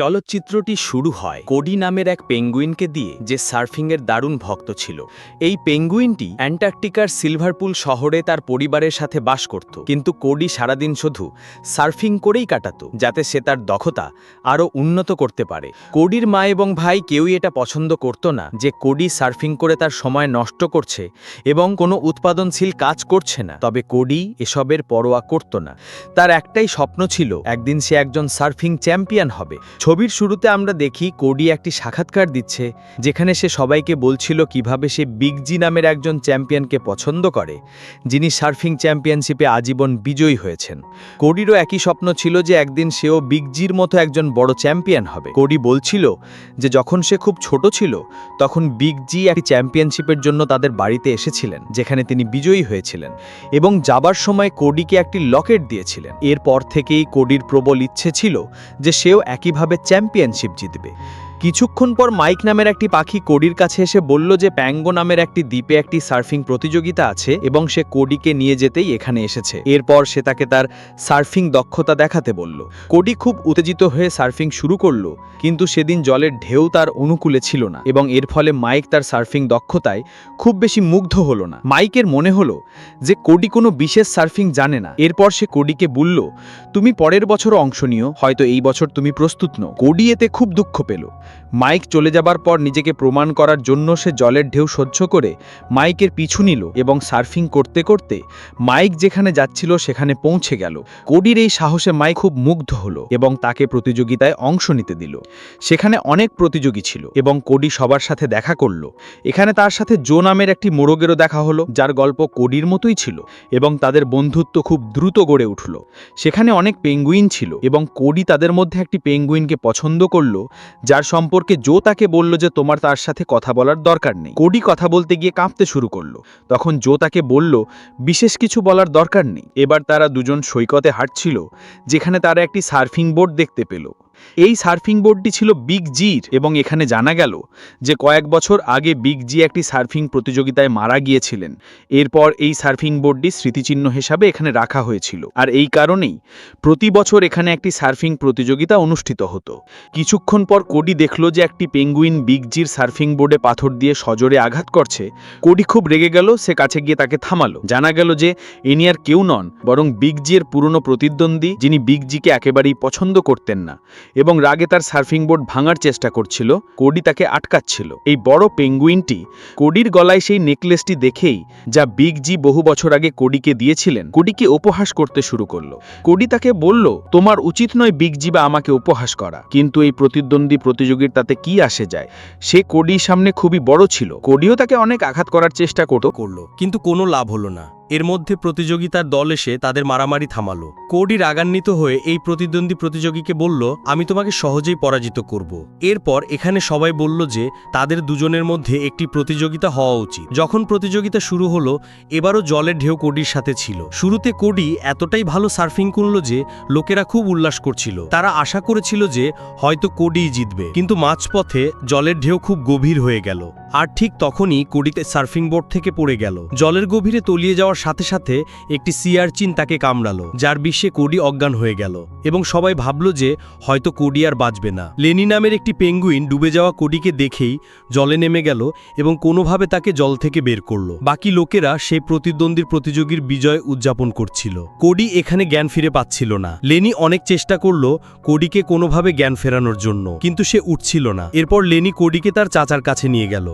চলচ্চিত্রটি শুরু হয় কোডি নামের এক পেঙ্গুইনকে দিয়ে, যে সার্ফিংয়ের দারুণ ভক্ত ছিল। এই পেঙ্গুইনটি অ্যান্টার্কটিকার সিলভারপুল শহরে তার পরিবারের সাথে বাস করত। কিন্তু কোডি সারাদিন শুধু সার্ফিং করেই কাটাতো, যাতে সে তার দক্ষতা আরও উন্নত করতে পারে। কোডির মা এবং ভাই কেউই এটা পছন্দ করত না, যে কোডি সার্ফিং করে তার সময় নষ্ট করছে এবং কোনো উৎপাদনশীল কাজ করছে না। তবে কোডি এসবের পরোয়া করত না। তার একটাই স্বপ্ন ছিল, একদিন সে একজন সার্ফিং চ্যাম্পিয়ন হবে। ছবির শুরুতে আমরা দেখি কোডি একটি সাক্ষাৎকার দিচ্ছে, যেখানে সে সবাইকে বলছিল কীভাবে সে বিগ জি নামের একজন চ্যাম্পিয়নকে পছন্দ করে, যিনি সার্ফিং চ্যাম্পিয়নশিপে আজীবন বিজয়ী হয়েছেন। কোডিরও একই স্বপ্ন ছিল যে একদিন সেও বিগ জির মতো একজন বড় চ্যাম্পিয়ন হবে। কোডি বলছিল যে যখন সে খুব ছোট ছিল, তখন বিগ জি একটি চ্যাম্পিয়নশিপের জন্য তাদের বাড়িতে এসেছিলেন, যেখানে তিনি বিজয়ী হয়েছিলেন এবং যাবার সময় কোডিকে একটি লকেট দিয়েছিলেন। এরপর থেকেই কোডির প্রবল ইচ্ছে ছিল যে সেও একইভাবে চ্যাম্পিয়নশিপ জিতবে। কিছুক্ষণ পর মাইক নামের একটি পাখি কোডির কাছে এসে বলল যে প্যাঙ্গো নামের একটি দ্বীপে একটি সার্ফিং প্রতিযোগিতা আছে এবং সে কোডিকে নিয়ে যেতেই এখানে এসেছে। এরপর সে তাকে তার সার্ফিং দক্ষতা দেখাতে বলল। কোডি খুব উত্তেজিত হয়ে সার্ফিং শুরু করল, কিন্তু সেদিন জলের ঢেউ তার অনুকূলে ছিল না এবং এর ফলে মাইক তার সার্ফিং দক্ষতায় খুব বেশি মুগ্ধ হলো না। মাইকের মনে হলো যে কোডি কোনো বিশেষ সার্ফিং জানে না। এরপর সে কোডিকে বলল, তুমি পরের বছর অংশ নিও, হয়তো এই বছর তুমি প্রস্তুত নও। কোডি এতে খুব দুঃখ পেল। মাইক চলে যাবার পর নিজেকে প্রমাণ করার জন্য সে জলের ঢেউ সহ্য করে মাইকের পিছু নিল এবং সার্ফিং করতে করতে মাইক যেখানে যাচ্ছিল সেখানে পৌঁছে গেল। কোডির এই সাহসে মাইক খুব মুগ্ধ হলো এবং তাকে প্রতিযোগিতায় অংশ নিতে দিল। সেখানে অনেক প্রতিযোগী ছিল এবং কোডি সবার সাথে দেখা করল। এখানে তার সাথে জো নামের একটি মোরগেরও দেখা হলো, যার গল্প কোডির মতোই ছিল এবং তাদের বন্ধুত্ব খুব দ্রুত গড়ে উঠল। সেখানে অনেক পেঙ্গুইন ছিল এবং কোডি তাদের মধ্যে একটি পেঙ্গুইনকে পছন্দ করল, যার সম্পর্কে জো তাকে বলল যে তোমার তার সাথে কথা বলার দরকার নেই। কোডি কথা বলতে গিয়ে কাঁপতে শুরু করল। তখন জো তাকে বলল, বিশেষ কিছু বলার দরকার নেই। এবার তারা দুজন সৈকতে হাঁটছিল, যেখানে তারা একটি সার্ফিং বোর্ড দেখতে পেল। এই সার্ফিং বোর্ডটি ছিল বিগ জির এবং এখানে জানা গেল যে কয়েক বছর আগে বিগ জি একটি সার্ফিং প্রতিযোগিতায় মারা গিয়েছিলেন। এরপর এই সার্ফিং বোর্ডটি স্মৃতিচিহ্ন হিসাবে এখানে রাখা হয়েছিল। আর এই কারণেই প্রতি বছর এখানে একটি সার্ফিং প্রতিযোগিতা অনুষ্ঠিত হতো। কিছুক্ষণ পর কোডি দেখল যে একটি পেঙ্গুইন বিগ জির সার্ফিং বোর্ডে পাথর দিয়ে সজোরে আঘাত করছে। কোডি খুব রেগে গেল, সে কাছে গিয়ে তাকে থামালো। জানা গেল যে ইনি আর কেউ নন, বরং বিগ জির পুরনো প্রতিদ্বন্দ্বী, যিনি বিগ জিকে একেবারেই পছন্দ করতেন না। এবং রাগে তার সার্ফিং বোর্ড ভাঙার চেষ্টা করছিল, কোডি তাকে আটকাচ্ছিল। এই বড় পেঙ্গুইনটি কোডির গলায় সেই নেকলেসটি দেখেই যা বিগ জি বহু বছর আগে কোডিকে দিয়েছিলেন, কোডিকে উপহাস করতে শুরু করল। কোডি তাকে বলল, তোমার উচিত নয় বিগ জি বা আমাকে উপহাস করা, কিন্তু এই প্রতিদ্বন্দ্বী প্রতিযোগীর তাতে কি আসে যায়? সে কোডির সামনে খুবই বড় ছিল। কোডিও তাকে অনেক আঘাত করার চেষ্টা করত। করল, কিন্তু কোনো লাভ হলো না। এর মধ্যে প্রতিযোগিতার দল এসে তাদের মারামারি থামালো। কোডি রাগান্বিত হয়ে এই প্রতিদ্বন্দ্বী প্রতিযোগীকে বলল, আমি তোমাকে সহজেই পরাজিত করব। এরপর এখানে সবাই বলল যে, তাদের দুজনের মধ্যে একটি প্রতিযোগিতা হওয়া উচিত। যখন প্রতিযোগিতা শুরু হলো, এবারও জলের ঢেউ কোডির সাথে ছিল। শুরুতে কোডি এতটাই ভালো সার্ফিং করল যে, লোকেরা খুব উল্লাস করছিল। তারা আশা করেছিল যে, হয়তো কোডিই জিতবে। কিন্তু মাঝপথে জলের ঢেউ খুব গভীর হয়ে গেল। আর ঠিক তখনই কোডিতে সার্ফিং বোর্ড থেকে পড়ে গেল। জলের গভীরে তলিয়ে যাওয়ার সাথে সাথে একটি সিয়ারচিন তাকে কামড়ালো, যার বিশ্বে কোডি অজ্ঞান হয়ে গেল। এবং সবাই ভাবল যে হয়তো কোডি আর বাঁচবে না। লেনি নামের একটি পেঙ্গুইন ডুবে যাওয়া কোডিকে দেখেই জলে নেমে গেল এবং কোনোভাবে তাকে জল থেকে বের করল। বাকি লোকেরা সেই প্রতিদ্বন্দ্বীর প্রতিযোগীর বিজয় উদযাপন করছিল। কোডি এখানে জ্ঞান ফিরে পাচ্ছিল না। লেনি অনেক চেষ্টা করল কোডিকে কোনোভাবে জ্ঞান ফেরানোর জন্য, কিন্তু সে উঠছিল না। এরপর লেনি কোডিকে তার চাচার কাছে নিয়ে গেল।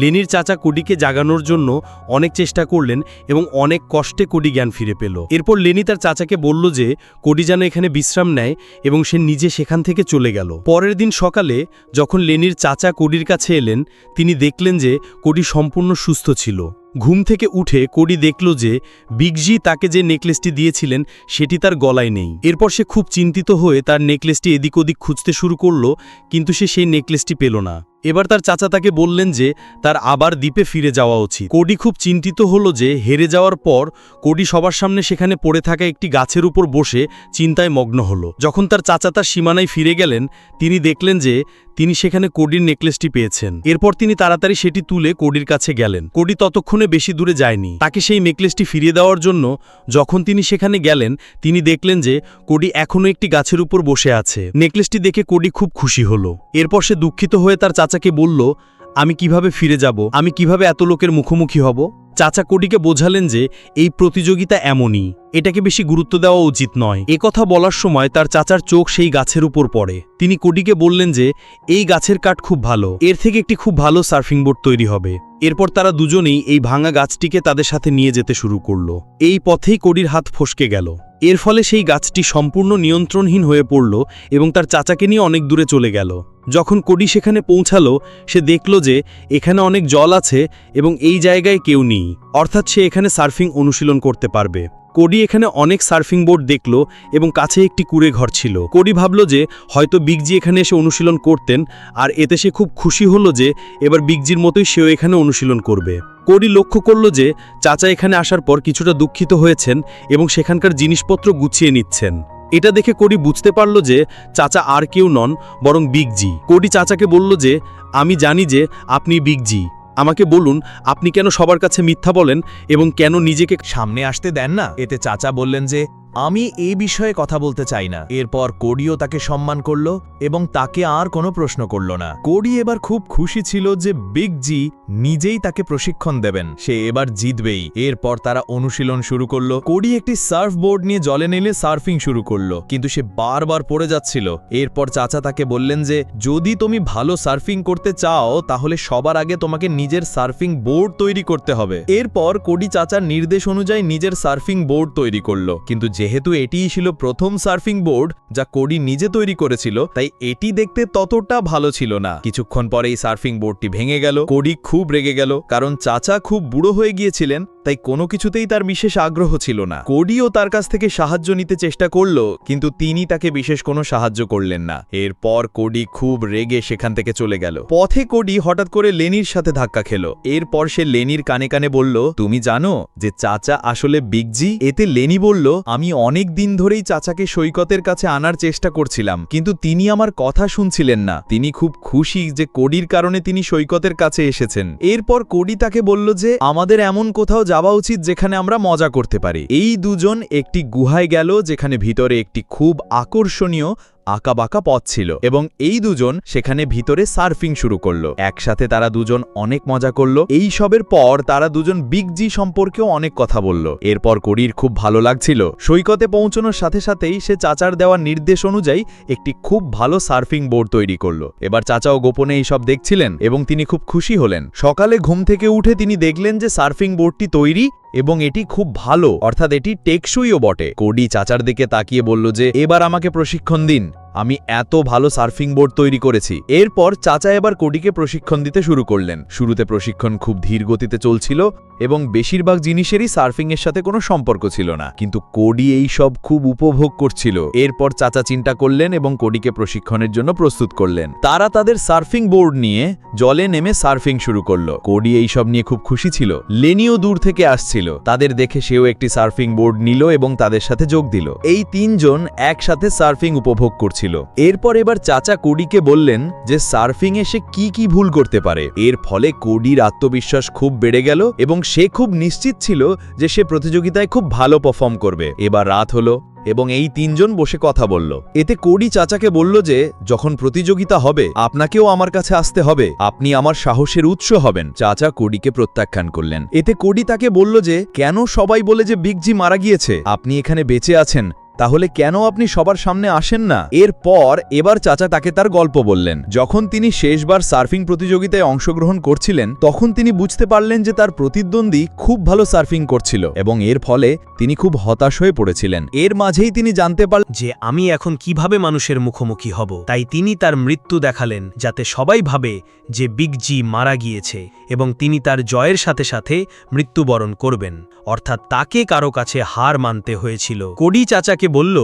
লেনির চাচা কুডিকে জাগানোর জন্য অনেক চেষ্টা করলেন এবং অনেক কষ্টে কোডি জ্ঞান ফিরে পেল। এরপর লেনি তার চাচাকে বলল যে, কোডি যেন এখানে বিশ্রাম নেয় এবং সে নিজে সেখান থেকে চলে গেল। পরের দিন সকালে যখন লেনির চাচা কোডির কাছে এলেন, তিনি দেখলেন যে কোডি সম্পূর্ণ সুস্থ ছিল। ঘুম থেকে উঠে কোডি দেখল যে বিগজি তাকে যে নেকলেসটি দিয়েছিলেন, সেটি তার গলায় নেই। এরপর সে খুব চিন্তিত হয়ে তার নেকলেসটি এদিক ওদিক খুঁজতে শুরু করল, কিন্তু সে সেই নেকলেসটি পেল না। এবার তার চাচা তাকে বললেন যে তার আবার দ্বীপে ফিরে যাওয়া উচিত। কোডি খুব চিন্তিত হলো যে হেরে যাওয়ার পর কোডি সবার সামনে সেখানে পড়ে থাকা একটি গাছের উপর বসে চিন্তায় মগ্ন হলো। যখন তার চাচা তার সীমানায় ফিরে গেলেন, তিনি দেখলেন যে তিনি সেখানে কোডির নেকলেসটি পেয়েছেন। এরপর তিনি তাড়াতাড়ি সেটি তুলে কোডির কাছে গেলেন। কোডি ততক্ষণে বেশি দূরে যায়নি। তাকে সেই নেকলেসটি ফিরিয়ে দেওয়ার জন্য যখন তিনি সেখানে গেলেন, তিনি দেখলেন যে কোডি এখনও একটি গাছের উপর বসে আছে। নেকলেসটি দেখে কোডি খুব খুশি হলো। এরপর সে দুঃখিত হয়ে তার চাচাকে বলল, আমি কীভাবে ফিরে যাব? আমি কীভাবে এত লোকের মুখোমুখি হব? চাচা কোডিকে বোঝালেন যে এই প্রতিযোগিতা এমনই। এটাকে বেশি গুরুত্ব দেওয়া উচিত নয়। কথা বলার সময় তার চাচার চোখ সেই গাছের উপর পড়ে। তিনি কোডিকে বললেন যে, এই গাছের কাঠ খুব ভালো। এর থেকে একটি খুব ভালো সার্ফিং বোর্ড তৈরি হবে। এরপর তারা দুজনেই এই ভাঙা গাছটিকে তাদের সাথে নিয়ে যেতে শুরু করল। এই পথেই কোডির হাত ফসকে গেল। এর ফলে সেই গাছটি সম্পূর্ণ নিয়ন্ত্রণহীন হয়ে পড়ল এবং তার চাচাকে নিয়ে অনেক দূরে চলে গেল। যখন কোডি সেখানে পৌঁছালো, সে দেখল যে এখানে অনেক জল আছে এবং এই জায়গায় কেউ নেই। অর্থাৎ সে এখানে সার্ফিং অনুশীলন করতে পারবে। কোডি এখানে অনেক সার্ফিং বোর্ড দেখল এবং কাছে একটি কুড়ে ঘর ছিল। কোডি ভাবল যে হয়তো বিগজি এখানে এসে অনুশীলন করতেন, আর এতে সে খুব খুশি হলো যে এবার বিগজির মতোই সেও এখানে অনুশীলন করবে। কোডি লক্ষ্য করল যে চাচা এখানে আসার পর কিছুটা দুঃখিত হয়েছেন এবং সেখানকার জিনিসপত্র গুছিয়ে নিচ্ছেন। এটা দেখে কোডি বুঝতে পারল যে চাচা আর কেউ নন, বরং বিগজি। কোডি চাচাকে বলল যে, আমি জানি যে আপনি বিগজি। আমাকে বলুন, আপনি কেন সবার কাছে মিথ্যা বলেন এবং কেন নিজেকে সামনে আসতে দেন না? এতে চাচা বললেন যে আমি এই বিষয়ে কথা বলতে চাই না। এরপর কোডিও তাকে সম্মান করল এবং তাকে আর কোনো প্রশ্ন করল না। কোডি এবার খুব খুশি ছিল যে বিগ জি নিজেই তাকে প্রশিক্ষণ দেবেন। সে এবার জিতবেই। এরপর তারা অনুশীলন শুরু করল। কোডি একটি সার্ফ বোর্ড নিয়ে জলে নেলে সার্ফিং শুরু করল, কিন্তু সে বারবার পড়ে যাচ্ছিল। এরপর চাচা তাকে বললেন যে, যদি তুমি ভালো সার্ফিং করতে চাও, তাহলে সবার আগে তোমাকে নিজের সার্ফিং বোর্ড তৈরি করতে হবে। এরপর কোডি চাচার নির্দেশ অনুযায়ী নিজের সার্ফিং বোর্ড তৈরি করল, কিন্তু যেহেতু এটিই ছিল প্রথম সার্ফিং বোর্ড যা কোডি নিজে তৈরি করেছিল, তাই এটি দেখতে ততটা ভালো ছিল না। কিছুক্ষণ পরে এই সার্ফিং বোর্ডটি ভেঙে গেল, কোডি খুব রেগে গেল, কারণ চাচা খুব বুড়ো হয়ে গিয়েছিলেন তাই কোনো কিছুতেই তার বিশেষ আগ্রহ ছিল না। কোডিও তার কাছ থেকে সাহায্য নিতে চেষ্টা করল, কিন্তু তিনি তাকে বিশেষ কোনো সাহায্য করলেন না। এরপর কোডি খুব রেগে সেখান থেকে চলে গেল। পথে কোডি হঠাৎ করে লেনির সাথে ধাক্কা খেল। এরপর সে লেনির কানে কানে বলল, তুমি জানো যে চাচা আসলে বিগজি এতে লেনি বলল, আমি অনেক দিন ধরেই চাচাকে সৈকতের কাছে আনার চেষ্টা করছিলাম, কিন্তু তিনি আমার কথা শুনছিলেন না। তিনি খুব খুশি যে কোডির কারণে তিনি সৈকতের কাছে এসেছেন। এরপর কোডি তাকে বলল যে, আমাদের এমন কোথাও যাওয়া উচিত যেখানে আমরা মজা করতে পারি। এই দুজন একটি গুহায় গেল, যেখানে ভিতরে একটি খুব আকর্ষণীয় আঁকাবাঁকা পথ ছিল এবং এই দুজন সেখানে ভিতরে সার্ফিং শুরু করল। একসাথে তারা দুজন অনেক মজা করল। এই সবের পর তারা দুজন বিগ জি সম্পর্কেও অনেক কথা বলল। এরপর করির খুব ভালো লাগছিল। সৈকতে পৌঁছানোর সাথে সাথেই সে চাচার দেওয়া নির্দেশ অনুযায়ী একটি খুব ভালো সার্ফিং বোর্ড তৈরি করল। এবার চাচাও গোপনে এই সব দেখছিলেন এবং তিনি খুব খুশি হলেন। সকালে ঘুম থেকে উঠে তিনি দেখলেন যে সার্ফিং বোর্ডটি তৈরি এবং এটি খুব ভালো, অর্থাৎ এটি টেকসইও বটে। কোডি চাচার দিকে তাকিয়ে বলল যে, এবার আমাকে প্রশিক্ষণ দিন। আমি এত ভালো সার্ফিং বোর্ড তৈরি করেছি। এরপর চাচা এবার কোডিকে প্রশিক্ষণ দিতে শুরু করলেন। শুরুতে প্রশিক্ষণ খুব ধীর গতিতে চলছিল এবং বেশিরভাগ জিনিসেরই সার্ফিং এর সাথে কোনো সম্পর্ক ছিল না। কিন্তু কোডি এই সব খুব উপভোগ করছিল। এরপর চাচা চিন্তা করলেন এবং কোডিকে প্রশিক্ষণের জন্য প্রস্তুত করলেন। তারা তাদের সার্ফিং বোর্ড নিয়ে জলে নেমে সার্ফিং শুরু করল। কোডি এই সব নিয়ে খুব খুশি ছিল। লেনিও দূর থেকে আসছিল। তাদের দেখে সেও একটি সার্ফিং বোর্ড নিল এবং তাদের সাথে যোগ দিল। এই তিনজন একসাথে সার্ফিং উপভোগ করছিল। এরপর এবার চাচা কোডিকে বললেন যে সার্ফিং এ সে কি কি ভুল করতে পারে। এর ফলে কোডির আত্মবিশ্বাস খুব বেড়ে গেল এবং সে খুব নিশ্চিত ছিল যে সে প্রতিযোগিতায় খুব ভালো পারফর্ম করবে। এবার রাত হলো এবং এই তিনজন বসে কথা বলল। এতে কোডি চাচাকে বলল যে, যখন প্রতিযোগিতা হবে, আপনাকেও আমার কাছে আসতে হবে। আপনি আমার সাহসের উৎস হবেন। চাচা কোডিকে প্রত্যাখ্যান করলেন। এতে কোডি তাকে বলল যে, কেন সবাই বলে যে বিগজি মারা গিয়েছে? আপনি এখানে বেঁচে আছেন। তাহলে কেন আপনি সবার সামনে আসেন না? এরপর এবার চাচা তাকে তার গল্প বললেন। যখন তিনি শেষবার সার্ফিং প্রতিযোগিতায় অংশগ্রহণ করছিলেন, তখন তিনি বুঝতে পারলেন যে তার প্রতিদ্বন্দ্বী খুব ভালো সার্ফিং করছিল এবং এর ফলে তিনি খুব হতাশ হয়ে পড়েছিলেন। এর মাঝেই তিনি জানতে পারলেন যে আমি এখন কীভাবে মানুষের মুখোমুখি হব, তাই তিনি তার মৃত্যু দেখালেন, যাতে সবাই ভাবে যে বিগ জি মারা গিয়েছে এবং তিনি তার জয়ের সাথে সাথে মৃত্যুবরণ করবেন। অর্থাৎ তাকে কারও কাছে হার মানতে হয়েছিল। কোডি চাচাকে আমাকে বলল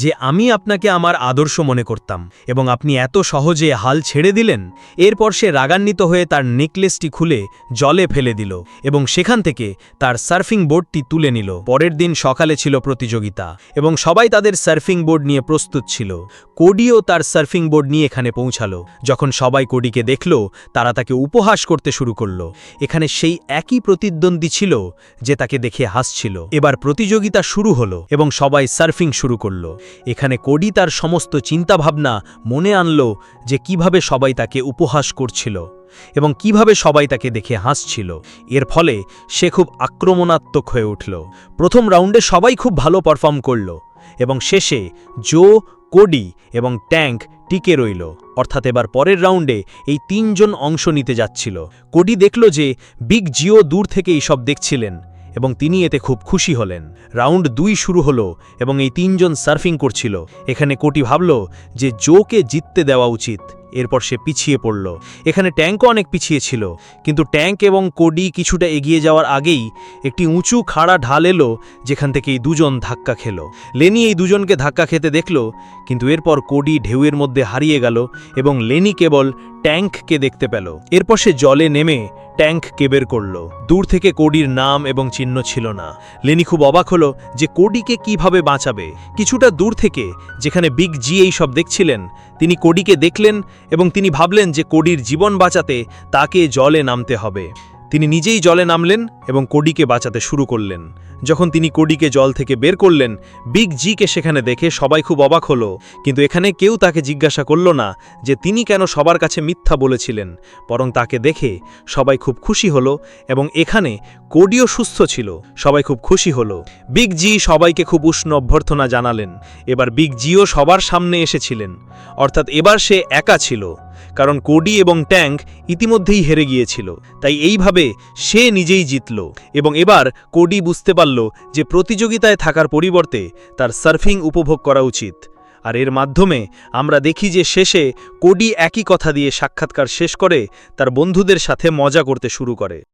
যে আমি আপনাকে আমার আদর্শ মনে করতাম এবং আপনি এত সহজে হাল ছেড়ে দিলেন, এরপর সে রাগান্বিত হয়ে তার নেকলেসটি খুলে জলে ফেলে দিল এবং সেখান থেকে তার সার্ফিং বোর্ডটি তুলে নিল। পরের দিন সকালে ছিল প্রতিযোগিতা এবং সবাই তাদের সার্ফিং বোর্ড নিয়ে প্রস্তুত ছিল। কোডিও তার সার্ফিং বোর্ড নিয়ে এখানে পৌঁছালো। যখন সবাই কোডিকে দেখল, তারা তাকে উপহাস করতে শুরু করল। এখানে সেই একই প্রতিদ্বন্দ্বী ছিল যে তাকে দেখে হাসছিল। এবার প্রতিযোগিতা শুরু হলো এবং সবাই সার্ফিং শুরু করল। এখানে কোডি তার সমস্ত চিন্তাভাবনা মনে আনল যে কীভাবে সবাই তাকে উপহাস করছিল এবং কীভাবে সবাই তাকে দেখে হাসছিল। এর ফলে সে খুব আক্রমণাত্মক হয়ে উঠল। প্রথম রাউন্ডে সবাই খুব ভালো পারফর্ম করল এবং শেষে জো, কোডি এবং ট্যাঙ্ক টিকে রইল। অর্থাৎ এবার পরের রাউন্ডে এই তিনজন অংশ নিতে যাচ্ছিল। কোডি দেখল যে বিগ জিও দূর থেকে এইসব দেখছিলেন। এবং তিনি এতে খুব খুশি হলেন। রাউন্ড দুই শুরু হল এবং এই তিনজন সার্ফিং করছিল। এখানে কোটি ভাবল যে জোকে জিততে দেওয়া উচিত। এরপর সে পিছিয়ে পড়ল। এখানে ট্যাঙ্কও অনেক পিছিয়ে ছিল, কিন্তু ট্যাঙ্ক এবং কোডি কিছুটা এগিয়ে যাওয়ার আগেই একটি উঁচু খাড়া ঢাল এলো, যেখান থেকে এই দুজন ধাক্কা খেল। লেনি এই দুজনকে ধাক্কা খেতে দেখল, কিন্তু এরপর কোডি ঢেউয়ের মধ্যে হারিয়ে গেল এবং লেনি কেবল ট্যাঙ্ককে দেখতে পেল। এরপর সে জলে নেমে ট্যাঙ্ক কেবের করল। দূর থেকে কোডির নাম এবং চিহ্ন ছিল না। লেনি খুব অবাক হলো যে কোডিকে কীভাবে বাঁচাবে। কিছুটা দূর থেকে, যেখানে বিগ জি এই সব দেখছিলেন তিনি কোডিকে দেখলেন এবং তিনি ভাবলেন যে কোডির জীবন বাঁচাতে তাকে জলে নামতে হবে। তিনি নিজেই জলে নামলেন এবং কোডিকে বাঁচাতে শুরু করলেন। যখন তিনি কোডিকে জল থেকে বের করলেন, বিগ জিকে সেখানে দেখে সবাই খুব অবাক হলো। কিন্তু এখানে কেউ তাকে জিজ্ঞাসা করল না যে তিনি কেন সবার কাছে মিথ্যা বলেছিলেন, বরং তাকে দেখে সবাই খুব খুশি হলো এবং এখানে কোডিও সুস্থ ছিল। সবাই খুব খুশি হলো। বিগ জি সবাইকে খুব উষ্ণ অভ্যর্থনা জানালেন। এবার বিগ জিও সবার সামনে এসেছিলেন। অর্থাৎ এবার সে একা ছিল। কারণ কোডি এবং ট্যাঙ্ক ইতিমধ্যেই হেরে গিয়েছিল। তাই এইভাবে সে নিজেই জিতল এবং এবার কোডি বুঝতে পারল যে প্রতিযোগিতায় থাকার পরিবর্তে তার সার্ফিং উপভোগ করা উচিত। আর এর মাধ্যমে আমরা দেখি যে শেষে কোডি একই কথা দিয়ে সাক্ষাৎকার শেষ করে তার বন্ধুদের সাথে মজা করতে শুরু করে।